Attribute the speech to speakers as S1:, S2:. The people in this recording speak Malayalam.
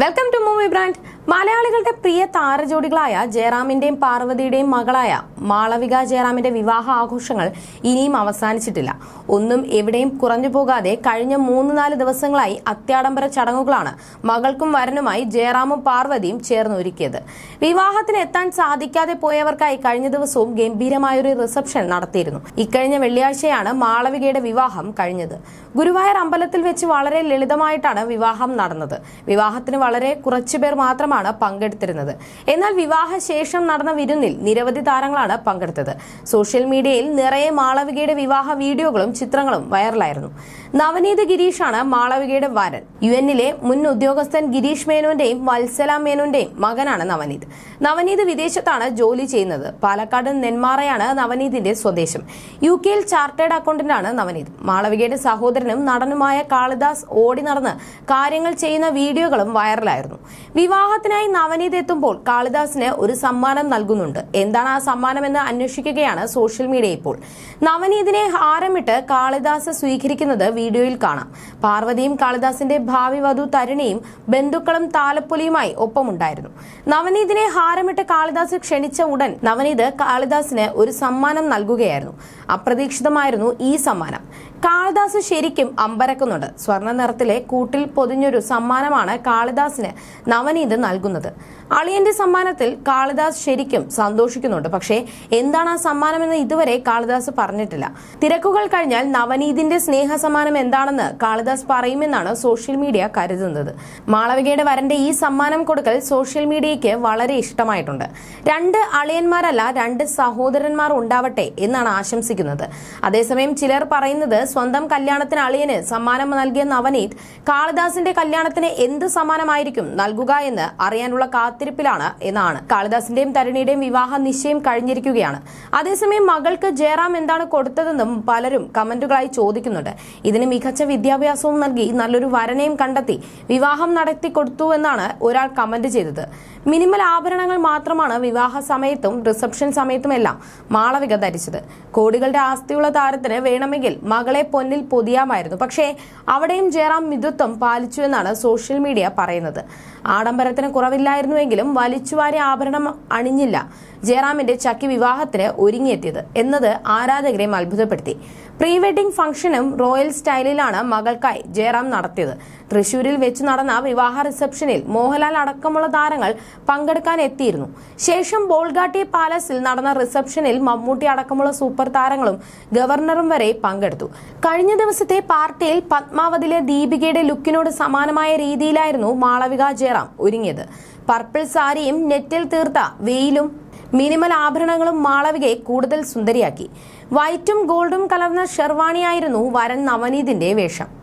S1: വെൽക്കം ടു മൂവി ബ്രാൻഡ് മലയാളികളുടെ പ്രിയ താരജോഡികളായ ജയറാമിന്റെയും പാർവതിയുടെയും മകളായ മാളവിക ജയറാമിന്റെ വിവാഹ ആഘോഷങ്ങൾ ഇനിയും അവസാനിച്ചിട്ടില്ല. ഒന്നും എവിടെയും കുറഞ്ഞു പോകാതെ കഴിഞ്ഞ മൂന്ന് നാല് ദിവസങ്ങളായി അത്യാഡംബര ചടങ്ങുകളാണ് മകൾക്കും വരനുമായി ജയറാമും പാർവതിയും ചേർന്ന് ഒരുക്കിയത്. വിവാഹത്തിന് എത്താൻ സാധിക്കാതെ പോയവർക്കായി കഴിഞ്ഞ ദിവസവും ഗംഭീരമായൊരു റിസപ്ഷൻ നടത്തിയിരുന്നു. ഇക്കഴിഞ്ഞ വെള്ളിയാഴ്ചയാണ് മാളവികയുടെ വിവാഹം കഴിഞ്ഞത്. ഗുരുവായൂർ അമ്പലത്തിൽ വെച്ച് വളരെ ലളിതമായിട്ടാണ് വിവാഹം നടന്നത്. വിവാഹത്തിന് വളരെ കുറച്ചു പേർ മാത്രമാണ് പങ്കെടുത്തിരുന്നത്. എന്നാൽ വിവാഹശേഷം നടന്ന വിരുന്നിൽ നിരവധി താരങ്ങളാണ് പങ്കെടുത്തത്. സോഷ്യൽ മീഡിയയിൽ നിറയെ മാളവികയുടെ വിവാഹ വീഡിയോകളും ചിത്രങ്ങളും വൈറലായിരുന്നു. നവനീത് ഗിരീഷാണ് മാളവികയുടെ വരൻ. യു എന്നിലെ മുൻ ഉദ്യോഗസ്ഥൻ ഗിരീഷ് മേനോന്റെയും വത്സല മേനോന്റെയും മകനാണ് നവനീത്. നവനീത് വിദേശത്താണ് ജോലി ചെയ്യുന്നത്. പാലക്കാട് നെന്മാറയാണ് നവനീതിന്റെ സ്വദേശം. യു കെയിൽ ചാർട്ടേഡ് അക്കൗണ്ടന്റാണ് നവനീത്. മാളവികയുടെ സഹോദരനും നടനുമായ കാളിദാസ് ഓടി നടന്ന് കാര്യങ്ങൾ ചെയ്യുന്ന വീഡിയോകളും വൈറലായിരുന്നു. വിവാഹത്തിനായി നവനീത് എത്തുമ്പോൾ കാളിദാസിന് ഒരു സമ്മാനം നൽകുന്നുണ്ട്. എന്താണ് ആ സമ്മാനമെന്ന് അന്വേഷിക്കുകയാണ് സോഷ്യൽ മീഡിയ ഇപ്പോൾ. നവനീതിനെ ഹാരമിട്ട് കാളിദാസ് സ്വീകരിക്കുന്നത് വീഡിയോയിൽ കാണാം. പാർവതിയും കാളിദാസിന്റെ ഭാവി വധു തരുണിയും ബന്ധുക്കളും താലപ്പൊലിയുമായി ഒപ്പമുണ്ടായിരുന്നു. നവനീതിനെ ഹാരമിട്ട് കാളിദാസ് ക്ഷണിച്ച ഉടൻ നവനീത് കാളിദാസിന് ഒരു സമ്മാനം നൽകുകയായിരുന്നു. അപ്രതീക്ഷിതമായിരുന്നു ഈ സമ്മാനം. കാളിദാസ് ശരിക്കും അമ്പരക്കുന്നുണ്ട്. സ്വർണ നിറത്തിലെ കൂട്ടിൽ പൊതിഞ്ഞൊരു സമ്മാനമാണ് കാളിദാസിന് നവനീത് നൽകുന്നത്. അളിയന്റെ സമ്മാനത്തിൽ കാളിദാസ് ശരിക്കും സന്തോഷിക്കുന്നുണ്ട്. പക്ഷേ എന്താണ് ആ സമ്മാനമെന്ന് ഇതുവരെ കാളിദാസ് പറഞ്ഞിട്ടില്ല. തിരക്കുകൾ കഴിഞ്ഞാൽ നവനീതിന്റെ സ്നേഹ സമ്മാനം എന്താണെന്ന് കാളിദാസ് പറയുമെന്നാണ് സോഷ്യൽ മീഡിയ കരുതുന്നത്. മാളവികയുടെ വരന്റെ ഈ സമ്മാനം കൊടുക്കൽ സോഷ്യൽ മീഡിയയ്ക്ക് വളരെ ഇഷ്ടമായിട്ടുണ്ട്. രണ്ട് അളിയന്മാരല്ല രണ്ട് സഹോദരന്മാർ ഉണ്ടാവട്ടെ എന്നാണ് ആശംസിക്കുന്നത്. അതേസമയം ചിലർ പറയുന്നത് സ്വന്തം കല്യാണത്തിന് അളിയന് സമ്മാനം നൽകിയ നവനീത് കാളിദാസിന്റെ കല്യാണത്തിന് എന്ത് സമ്മാനമായിരിക്കും നൽകുക എന്ന് അറിയാനുള്ള കാത്തിരിപ്പിലാണ് എന്നാണ്. കാളിദാസിന്റെയും തരുണിയുടെയും വിവാഹ നിശ്ചയം കഴിഞ്ഞിരിക്കുകയാണ്. അതേസമയം മകൾക്ക് ജയറാം എന്താണ് കൊടുത്തതെന്നും പലരും കമന്റുകളായി ചോദിക്കുന്നുണ്ട്. ഇതിന് മികച്ച വിദ്യാഭ്യാസവും നൽകി നല്ലൊരു വരനെയും കണ്ടെത്തി വിവാഹം നടത്തി കൊടുത്തു എന്നാണ് ഒരാൾ കമന്റ് ചെയ്തത്. മിനിമൽ ആഭരണങ്ങൾ മാത്രമാണ് വിവാഹ സമയത്തും റിസപ്ഷൻ സമയത്തുമെല്ലാം മാളവിക ധരിച്ചത്. കോടികളുടെ ആസ്തിയുള്ള താരത്തിന് വേണമെങ്കിൽ മകളെ പൊന്നിൽ പൊതിയാമായിരുന്നു. പക്ഷേ അവിടെയും ജയറാം മിതത്വം പാലിച്ചു എന്നാണ് സോഷ്യൽ മീഡിയ പറയുന്നത്. ആഡംബരത്തിന് കുറവില്ലായിരുന്നുവെങ്കിലും വലിച്ചുവാരി ആഭരണം അണിഞ്ഞില്ല ജയറാമിന്റെ ചക്കി വിവാഹത്തിന് ഒരുങ്ങിയെത്തിയത് എന്നത് ആരാധകരെ അത്ഭുതപ്പെടുത്തി. പ്രീ വെഡിംഗ് ഫംഗ്ഷനും റോയൽ സ്റ്റൈലിലാണ് മകൾക്കായി ജയറാം നടത്തിയത്. തൃശൂരിൽ വെച്ച് നടന്ന വിവാഹ റിസപ്ഷനിൽ മോഹൻലാൽ അടക്കമുള്ള താരങ്ങൾ പങ്കെടുക്കാൻ എത്തിയിരുന്നു. ശേഷം ബോൾഗാട്ടി പാലസിൽ നടന്ന റിസപ്ഷനിൽ മമ്മൂട്ടി അടക്കമുള്ള സൂപ്പർ താരങ്ങളും ഗവർണറും വരെ പങ്കെടുത്തു. കഴിഞ്ഞ ദിവസത്തെ പാർട്ടിയിൽ പത്മാവതിലെ ദീപികയുടെ ലുക്കിനോട് സമാനമായ രീതിയിലായിരുന്നു മാളവിക ജയറാം ഒരുങ്ങിയത്. പർപ്പിൾ സാരിയും നെറ്റിൽ തീർത്ത വെയിലും മിനിമൽ ആഭരണങ്ങളും മാളവികയെ കൂടുതൽ സുന്ദരിയാക്കി. വൈറ്റും ഗോൾഡും കലർന്ന ഷെർവാണിയായിരുന്നു വരൻ നവനീതിന്റെ വേഷം.